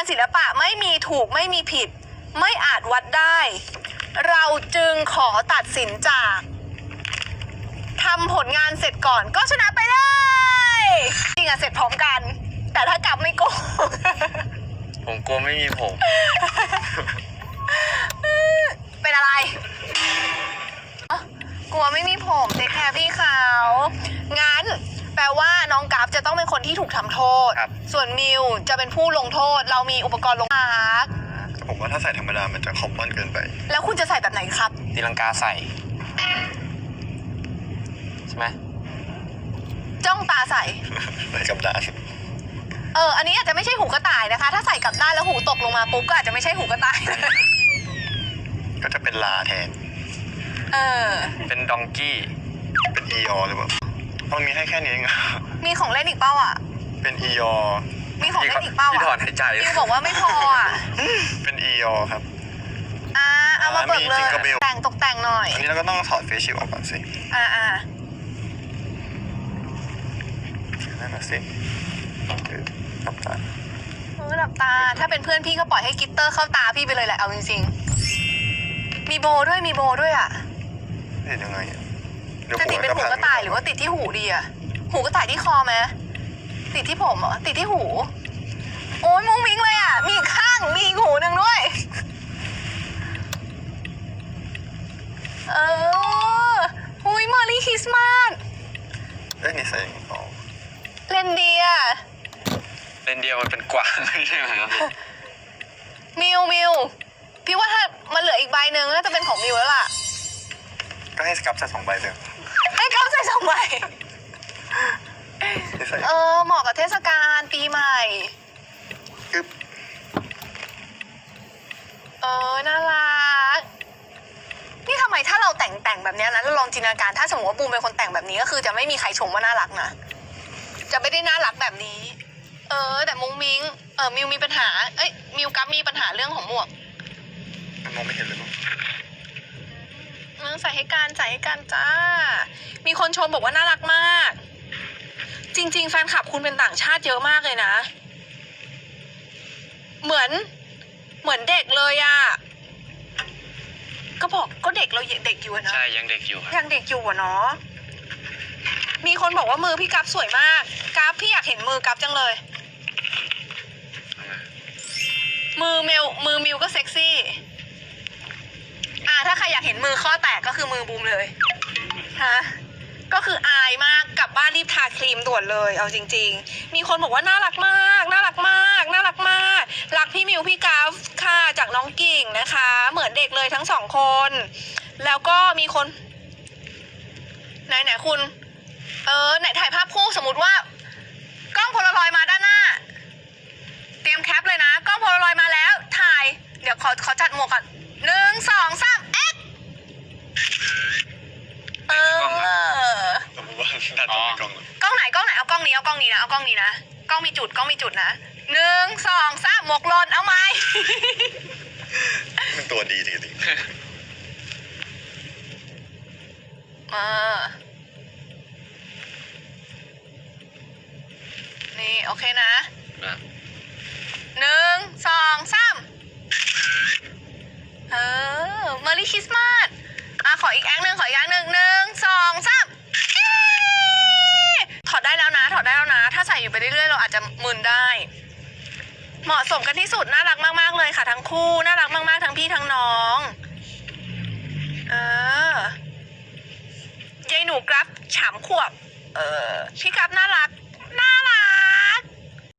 านศิลปะไม่มีถูกไม่มีผิด ไม่อาจวัดได้ เราจึงขอตัดสินจากทำผลงานเสร็จก่อนก็ชนะไปเลยจริงอะเสร็จพร้อมกัน แต่ถ้ากลับไม่โกง ผมกลัวไม่มีผม เป็นอะไรอ๋อกลัวไม่มีผมเทคแคร์พี่เขา งั้น แปลว่าน้องกราฟจะต้องเป็นคน ที่ถูกทำโทษ ครับ ส่วนมิวจะเป็นผู้ลงโทษ เรามีอุปกรณ์ลงมาร์กแต่ผมว่าถ้าใส่ธรรมดามันจะคอมมอนเกินไป แล้วคุณจะใส่แบบไหนครับ ตีลังกาใส่ ใช่ไหมจ้องตาใส่ ใส่กับดานเออ อันนี้อาจจะไม่ใช่หูกระต่ายนะคะ ถ้าใส่กลับด้านแล้วหูตกลงมาปุ๊บก็อาจจะไม่ใช่หูกระต่าย ก็จะเป็นลาแทน เออ เป็นดองกี้ เป็นอีอหรือเปล่า มันมีให้แค่นี้เองอะมีของเล่นอีกเป้าอะ เป็นอีอมีของเล่นอีกเป้าพี่ถออะนหายใจมิวบอกว่าไม่พออะเป็นอีอครับ อ่าเอามาเบิกเลมีย Jingle Bell แต่งตกแต่งหน่อย อันนี้เราก็ต้องถอดเฟซชิลออกก่อนสิอ่าอ่านั่นน่ะสิครับตาเออหลับตา ถ้าเป็นเพื่อนพี่ก็ปล่อยให้กลิตเตอร์เข้าตาพี่ไปเลยแหละเอาจริงๆ มีโบด้วยมีโบด้วยอะ เห็นยังไงอะเดี๋ยวจะติดเป็นหูกระต่ายหรือว่าติดที่หูดีอะหูกระต่ายที่คอไหมติดที่ผมเหรอติดที่หู โอ้ยมุ้งมิ้งเลยอะมีอีกข้างมีอีกหูหนึ่งด้วย เออหุยมารีคริสต์มาสเอ้ยนี่ใส่อย่างนี้อ๋อเลนเดียเลนเดียวมันเป็นกวางไม่ใช่ไหมครับมิวมิวพี่ว่าถ้ามันเหลืออีกใบหนึ่งน่าจะเป็นของมิวแล้วล่ะ ก็ให้สกับใส่สองใบเลยให้ก้าว ใส่สองใบที่ใส่เออ เหมาะกับเทศกาลปีใหม่อึ๊บเออ น่ารัก นี่ทำไมถ้าเราแต่งแต่งแบบเนี้ยนะเราลองจินตนาการ ถ้าสมมติว่าบูมเป็นคนแต่งแบบนี้ก็คือจะไม่มีใครชมว่าน่ารักนะ จะไม่ได้น่ารักแบบนี้ เออ แต่มุ้งมิ้งเออ มิวมีปัญหา เอ้ย มิวกับมีปัญหาเรื่องของหมวกมันมองไม่เห็นเลยมั้งเออใส่ให้การใส่ให้การจ้า มีคนชมบอกว่าน่ารักมาก จริง ๆ แฟนคลับคุณเป็นต่างชาติเยอะมากเลยนะ เหมือน เหมือนเด็กเลยอะก็บอกก็เด็กเราเด็กอยู่อะเนอะใช่ยังเด็กอยู่ครับยังเด็กอยู่อะเนาะมีคนบอกว่ามือพี่กัฟสวยมากกัฟพี่อยากเห็นมือกัฟจังเลย มือเมลมือมิวก็เซ็กซี่ อ่าถ้าใครอยากเห็นมือข้อแตกก็คือมือบูมเลยฮะ ก็คืออายมากกลับบ้านรีบทาครีมด่วนเลย เอาจริง ๆ มีคนบอกว่าน่ารักมาก น่ารักมาก น่ารักมาก รักพี่มิวพี่กัฟค่ะจากน้องกิ่งนะคะ เหมือนเด็กเลยทั้งสองคน แล้วก็มีคน ไหนไหนคุณ เออไหนถ่ายภาพคู่สมมติว่ากล้องโพลารอยมาด้านหน้า เตรียมแคปเลยนะกล้องโพลารอยมาแล้ว ถ่าย เดี๋ยวขอขอจัดหมวกก่อนหนึ่งสองสามเอ็ก เออสมมติว่าดันต้องไปกล้องเลยกล้องไหนกล้องไหนเอากล้องนี้เอากล้องนี้นะเอากล้องนี้นะกล้องมีจุดกล้องมีจุดนะหนึ่งสองสามหมวกหลนเอาไหม มันตัวดีจริงเออนี่โอเคนะนะหนึ่งสองสามเออมารีคริสต์มาส อะขออีกแอคหนึ่งขออีกแอคหนึ่งหนึ่งสองสามเอ๊ะถอดได้แล้วนะ ถอดได้แล้วนะ ถ้าใส่อยู่ไปเรื่อยๆเราอาจจะมึนได้ เหมาะสมกันที่สุดน่ารักมากๆเลยค่ะ ทั้งคู่น่ารักมากๆ ทั้งพี่ทั้งน้องเออยายหนูกรับฉามขวบ เออพี่กรับน่ารัก